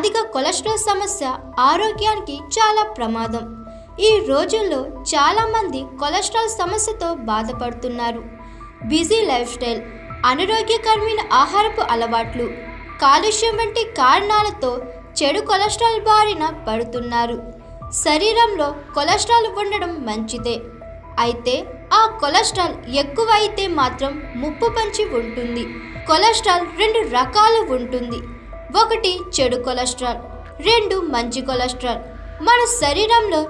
అధిక కొలెస్ట్రాల్ సమస్య ఆరోగ్యానికి చాలా ప్రమాదం. ఈ రోజుల్లో చాలామంది కొలెస్ట్రాల్ సమస్యతో బాధపడుతున్నారు. బిజీ లైఫ్ స్టైల్ అనారోగ్యకరమైన ఆహారపు అలవాట్లు కాలుష్యం వంటి కారణాలతో చెడు కొలెస్ట్రాల్ బారిన పడుతున్నారు. శరీరంలో కొలెస్ట్రాల్ ఉండడం మంచిదే. అయితే ఆ కొలెస్ట్రాల్ ఎక్కువ అయితే మాత్రం ముప్పు పంచి ఉంటుంది. కొలెస్ట్రాల్ రెండు రకాలు ఉంటుంది. ఒకటి చెడు కొలెస్ట్రాల్ రెండు మంచి కొలెస్ట్రాల్. మన శరీరంలో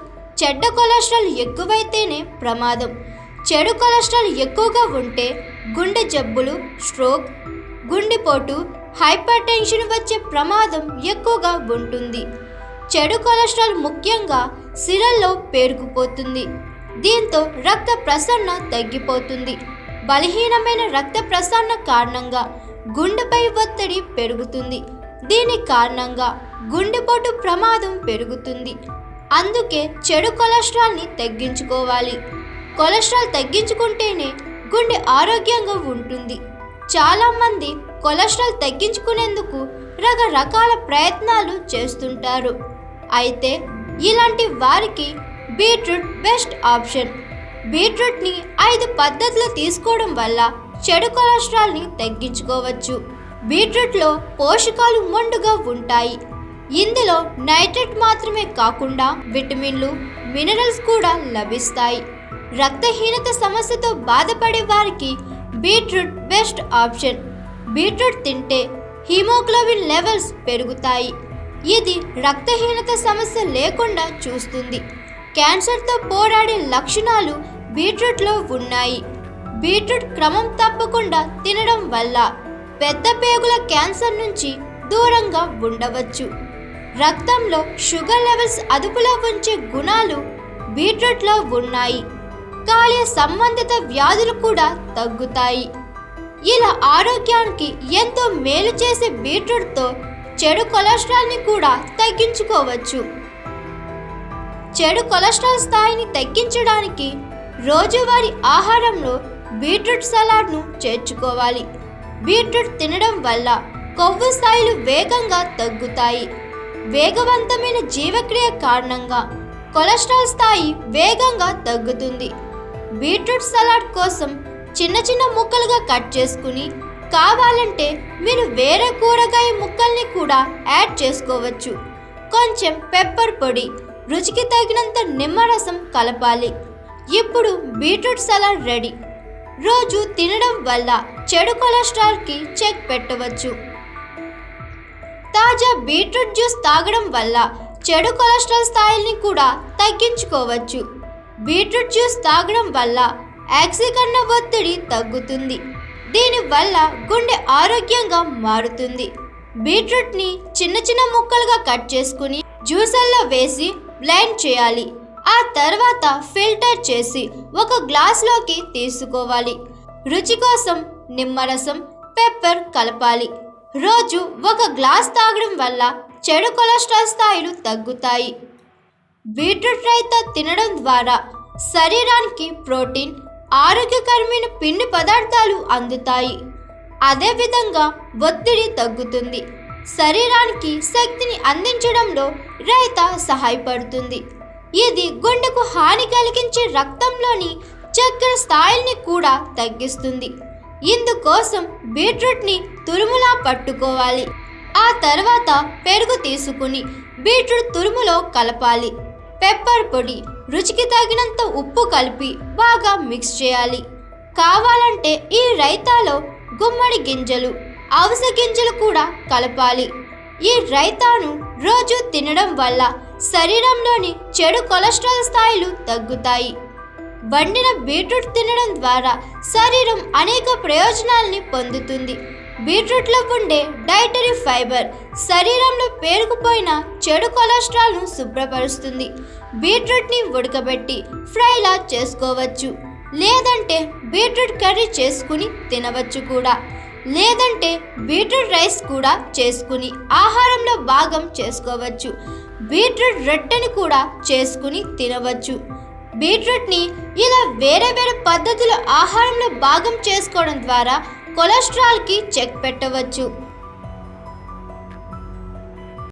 చెడ్డ కొలెస్ట్రాల్ ఎక్కువైతేనే ప్రమాదం. చెడు కొలెస్ట్రాల్ ఎక్కువగా ఉంటే గుండె జబ్బులు స్ట్రోక్ గుండెపోటు హైపర్ టెన్షన్ వచ్చే ప్రమాదం ఎక్కువగా ఉంటుంది. చెడు కొలెస్ట్రాల్ ముఖ్యంగా సిరల్లో పేరుకుపోతుంది. దీంతో రక్త ప్రసరణ తగ్గిపోతుంది. బలహీనమైన రక్త ప్రసరణ కారణంగా గుండెపై ఒత్తిడి పెరుగుతుంది. దీని కారణంగా గుండెపోటు ప్రమాదం పెరుగుతుంది. అందుకే చెడు కొలెస్ట్రాల్ని తగ్గించుకోవాలి. కొలెస్ట్రాల్ తగ్గించుకుంటేనే గుండె ఆరోగ్యంగా ఉంటుంది. చాలామంది కొలెస్ట్రాల్ తగ్గించుకునేందుకు రకరకాల ప్రయత్నాలు చేస్తుంటారు. అయితే ఇలాంటి వారికి బీట్రూట్ బెస్ట్ ఆప్షన్. బీట్రూట్ని ఐదు పద్ధతులు తీసుకోవడం వల్ల చెడు కొలెస్ట్రాల్ని తగ్గించుకోవచ్చు. బీట్రూట్లో పోషకాలు మొండుగా ఉంటాయి. ఇందులో నైట్రేట్ మాత్రమే కాకుండా విటమిన్లు మినరల్స్ కూడా లభిస్తాయి. రక్తహీనత సమస్యతో బాధపడే వారికి బీట్రూట్ బెస్ట్ ఆప్షన్. బీట్రూట్ తింటే హీమోగ్లోబిన్ లెవెల్స్ పెరుగుతాయి. ఇది రక్తహీనత సమస్య లేకుండా చూస్తుంది. క్యాన్సర్తో పోరాడే లక్షణాలు బీట్రూట్లో ఉన్నాయి. బీట్రూట్ క్రమం తప్పకుండా తినడం వల్ల పెద్ద పేగుల క్యాన్సర్ నుంచి దూరంగా ఉండవచ్చు. రక్తంలో షుగర్ లెవెల్స్ అదుపులో ఉంచే గుణాలు బీట్రూట్లో ఉన్నాయి. కాలేయ సంబంధిత వ్యాధులు కూడా తగ్గుతాయి. ఇలా ఆరోగ్యానికి ఎంతో మేలు చేసే బీట్రూట్తో చెడు కొలెస్ట్రాల్ని కూడా తగ్గించుకోవచ్చు. చెడు కొలెస్ట్రాల్ స్థాయిని తగ్గించడానికి రోజువారీ ఆహారంలో బీట్రూట్ సలాడ్ను చేర్చుకోవాలి. బీట్రూట్ తినడం వల్ల కొవ్వు స్థాయిలు వేగంగా తగ్గుతాయి. వేగవంతమైన జీవక్రియ కారణంగా కొలెస్ట్రాల్ స్థాయి వేగంగా తగ్గుతుంది. బీట్రూట్ సలాడ్ కోసం చిన్న చిన్న ముక్కలుగా కట్ చేసుకుని కావాలంటే మీరు వేరే కూరగాయ ముక్కల్ని కూడా యాడ్ చేసుకోవచ్చు. కొంచెం పెప్పర్ పొడి రుచికి తగినంత నిమ్మరసం కలపాలి. ఇప్పుడు బీట్రూట్ సలాడ్ రెడీ. రోజు తినడం వల్ల చెడు కొలెస్ట్రాల్కి చెక్ పెట్టవచ్చు. తాజా బీట్రూట్ జ్యూస్ తాగడం వల్ల చెడు కొలెస్ట్రాల్ స్థాయిల్ని కూడా తగ్గించుకోవచ్చు. బీట్రూట్ జ్యూస్ తాగడం వల్ల యాక్సికన్న ఒత్తిడి తగ్గుతుంది. దీనివల్ల గుండె ఆరోగ్యంగా మారుతుంది. బీట్రూట్ని చిన్న చిన్న ముక్కలుగా కట్ చేసుకుని జ్యూసల్లో వేసి బ్లైండ్ చేయాలి. ఆ తర్వాత ఫిల్టర్ చేసి ఒక గ్లాస్లోకి తీసుకోవాలి. రుచి కోసం నిమ్మరసం పెప్పర్ కలపాలి. రోజు ఒక గ్లాస్ తాగడం వల్ల చెడు కొలెస్ట్రాల్ స్థాయిలు తగ్గుతాయి. బీట్రూట్ రైతా తినడం ద్వారా శరీరానికి ప్రోటీన్ ఆరోగ్యకరమైన పిండి పదార్థాలు అందుతాయి. అదేవిధంగా ఒత్తిడి తగ్గుతుంది. శరీరానికి శక్తిని అందించడంలో రైత సహాయపడుతుంది. ఇది గుండెకు హాని కలిగించే రక్తంలోని చక్కెర స్థాయిల్ని కూడా తగ్గిస్తుంది. ఇందుకోసం బీట్రూట్ని తురుములా పట్టుకోవాలి. ఆ తర్వాత పెరుగు తీసుకుని బీట్రూట్ తురుములో కలపాలి. పెప్పర్ పొడి రుచికి తగినంత ఉప్పు కలిపి బాగా మిక్స్ చేయాలి. కావాలంటే ఈ రైతాలో గుమ్మడి గింజలు అవిసె గింజలు కూడా కలపాలి. ఈ రైతాను రోజు తినడం వల్ల శరీరంలోని చెడు కొలెస్ట్రాల్ స్థాయిలు తగ్గుతాయి. వండిన బీట్రూట్ తినడం ద్వారా శరీరం అనేక ప్రయోజనాల్ని పొందుతుంది. బీట్రూట్లో ఉండే డైటరీ ఫైబర్ శరీరంలో పేరుకుపోయిన చెడు కొలెస్ట్రాల్ను శుభ్రపరుస్తుంది. బీట్రూట్ని ఉడకబెట్టి ఫ్రైలా చేసుకోవచ్చు. లేదంటే బీట్రూట్ కర్రీ చేసుకుని తినవచ్చు కూడా. లేదంటే బీట్రూట్ రైస్ కూడా చేసుకుని ఆహారంలో భాగం చేసుకోవచ్చు. బీట్రూట్ రొట్టెని కూడా చేసుకుని తినవచ్చు. బీట్రూట్ని ఇలా వేరే వేరే పద్ధతిలో ఆహారంలో భాగం చేసుకోవడం ద్వారా కొలెస్ట్రాల్కి చెక్ పెట్టవచ్చు.